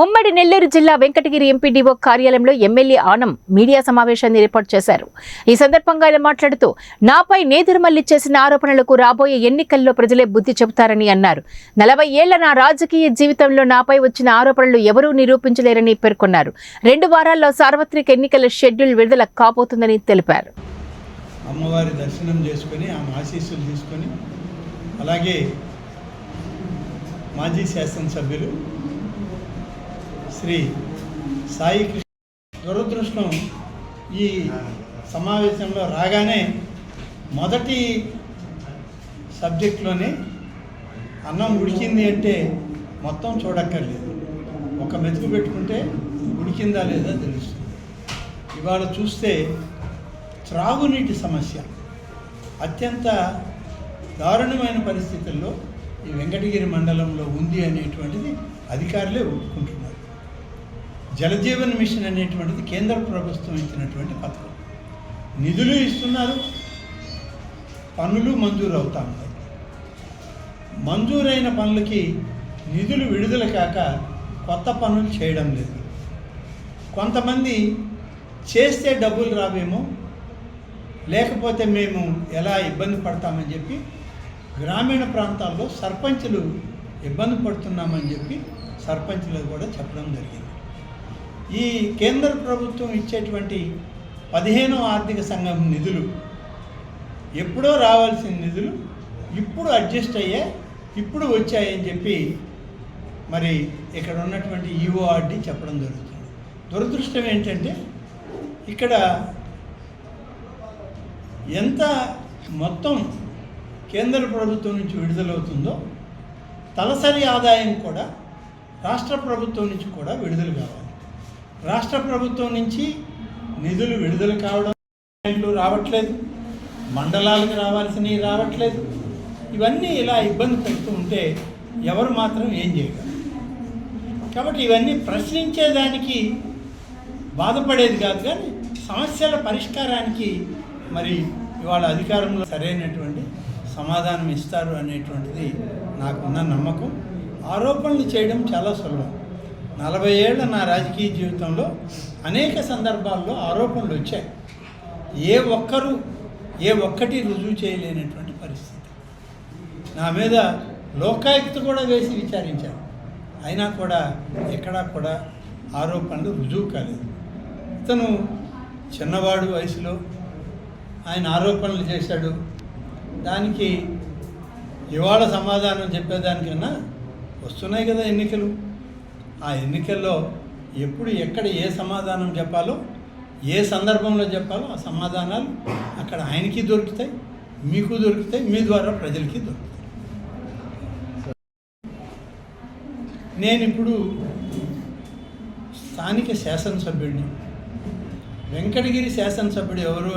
ఉమ్మడి నెల్లూరు జిల్లా వెంకటగిరి ఎంపీడీఓ కార్యాలయంలో ఎమ్మెల్యే ఆనం మీడియా సమావేశాన్ని ఏర్పాటు చేశారు. ఈ సందర్భంగా ఆయన మాట్లాడుతూ నాపై నేదురుమల్లి చేసిన ఆరోపణలకు రాబోయే ఎన్నికల్లో ప్రజలే బుద్ధి చెబుతారని అన్నారు. నలభై ఏళ్ళ నా రాజకీయ జీవితంలో నాపై వచ్చిన ఆరోపణలు ఎవరూ నిరూపించలేరని పేర్కొన్నారు. రెండు వారాల్లో సార్వత్రిక ఎన్నికల షెడ్యూల్ విడుదల కాబోతుందని తెలిపారు. అమ్మవారి దర్శనం చేసుకొని ఆమె ఆశీస్సులు తీసుకొని అలాగే మాజీ శాసనసభ్యులు శ్రీ సాయి కృష్ణ దురదృష్టం ఈ సమావేశంలో రాగానే మొదటి సబ్జెక్ట్లోనే అన్నం ఉడికింది అంటే మొత్తం చూడక్కర్లేదు. ఒక మెతుకు పెట్టుకుంటే ఉడికిందా లేదా తెలుస్తుంది. ఇవాళ చూస్తే త్రాగునీటి సమస్య అత్యంత దారుణమైన పరిస్థితుల్లో ఈ వెంకటగిరి మండలంలో ఉంది అనేటువంటిది అధికారులే ఒప్పుకుంటున్నారు. జలజీవన్ మిషన్ అనేటువంటిది కేంద్ర ప్రభుత్వం ఇచ్చినటువంటి పథకం. నిధులు ఇస్తున్నారు పనులు మంజూరు అవుతా ఉన్నాయి మంజూరైన పనులకి నిధులు విడుదల కాక కొత్త పనులు చేయడం లేదు. కొంతమంది చేస్తే డబ్బులు రావేమో లేకపోతే మేము ఎలా ఇబ్బంది పడతామని చెప్పి గ్రామీణ ప్రాంతాల్లో సర్పంచులు ఇబ్బంది పడుతున్నామని చెప్పి సర్పంచులకు కూడా చెప్పడం జరిగింది. ఈ కేంద్ర ప్రభుత్వం ఇచ్చేటువంటి పదిహేనవ ఆర్థిక సంఘం నిధులు ఎప్పుడో రావాల్సిన నిధులు ఇప్పుడు అడ్జస్ట్ అయ్యే ఇప్పుడు వచ్చాయని చెప్పి మరి ఇక్కడ ఉన్నటువంటి ఈఓఆర్డి చెప్పడం జరుగుతుంది. దురదృష్టం ఏంటంటే ఇక్కడ ఎంత మొత్తం కేంద్ర ప్రభుత్వం నుంచి విడుదలవుతుందో తలసరి ఆదాయం కూడా రాష్ట్ర ప్రభుత్వం నుంచి కూడా విడుదల కావాలి. రాష్ట్ర ప్రభుత్వం నుంచి నిధులు విడుదల కావడం రావట్లేదు. మండలాలకు రావాల్సినవి రావట్లేదు. ఇవన్నీ ఇలా ఇబ్బంది పెడుతూ ఉంటే ఎవరు మాత్రం ఏం చేయగలరు? కాబట్టి ఇవన్నీ ప్రశ్నించేదానికి బాధపడేది కాదు కానీ సమస్యల పరిష్కారానికి మరి ఇవాళ అధికారంలో సరైనటువంటి సమాధానం ఇస్తారు అనేటువంటిది నాకున్న నమ్మకం. ఆరోపణలు చేయడం చాలా సులభం. నలభై ఏళ్ళ నా రాజకీయ జీవితంలో అనేక సందర్భాల్లో ఆరోపణలు వచ్చాయి. ఏ ఒక్కరు ఏ ఒక్కటి రుజువు చేయలేనటువంటి పరిస్థితి. నా మీద లోకాయుక్త కూడా వేసి విచారించారు. అయినా కూడా ఎక్కడా కూడా ఆరోపణలు రుజువు కాలేదు. ఇతను చిన్నవాడు వయసులో ఆయన ఆరోపణలు చేశాడు. దానికి ఇవాళ సమాధానం చెప్పేదానికన్నా వస్తున్నాయి కదా ఎన్నికలు. ఆ ఎన్నికల్లో ఎప్పుడు ఎక్కడ ఏ సమాధానం చెప్పాలో ఏ సందర్భంలో చెప్పాలో ఆ సమాధానాలు అక్కడ ఆయనకి దొరుకుతాయి మీకు దొరుకుతాయి మీ ద్వారా ప్రజలకి దొరుకుతాయి. నేను ఇప్పుడు స్థానిక శాసనసభ్యుడిని. వెంకటగిరి శాసనసభ్యుడు ఎవరు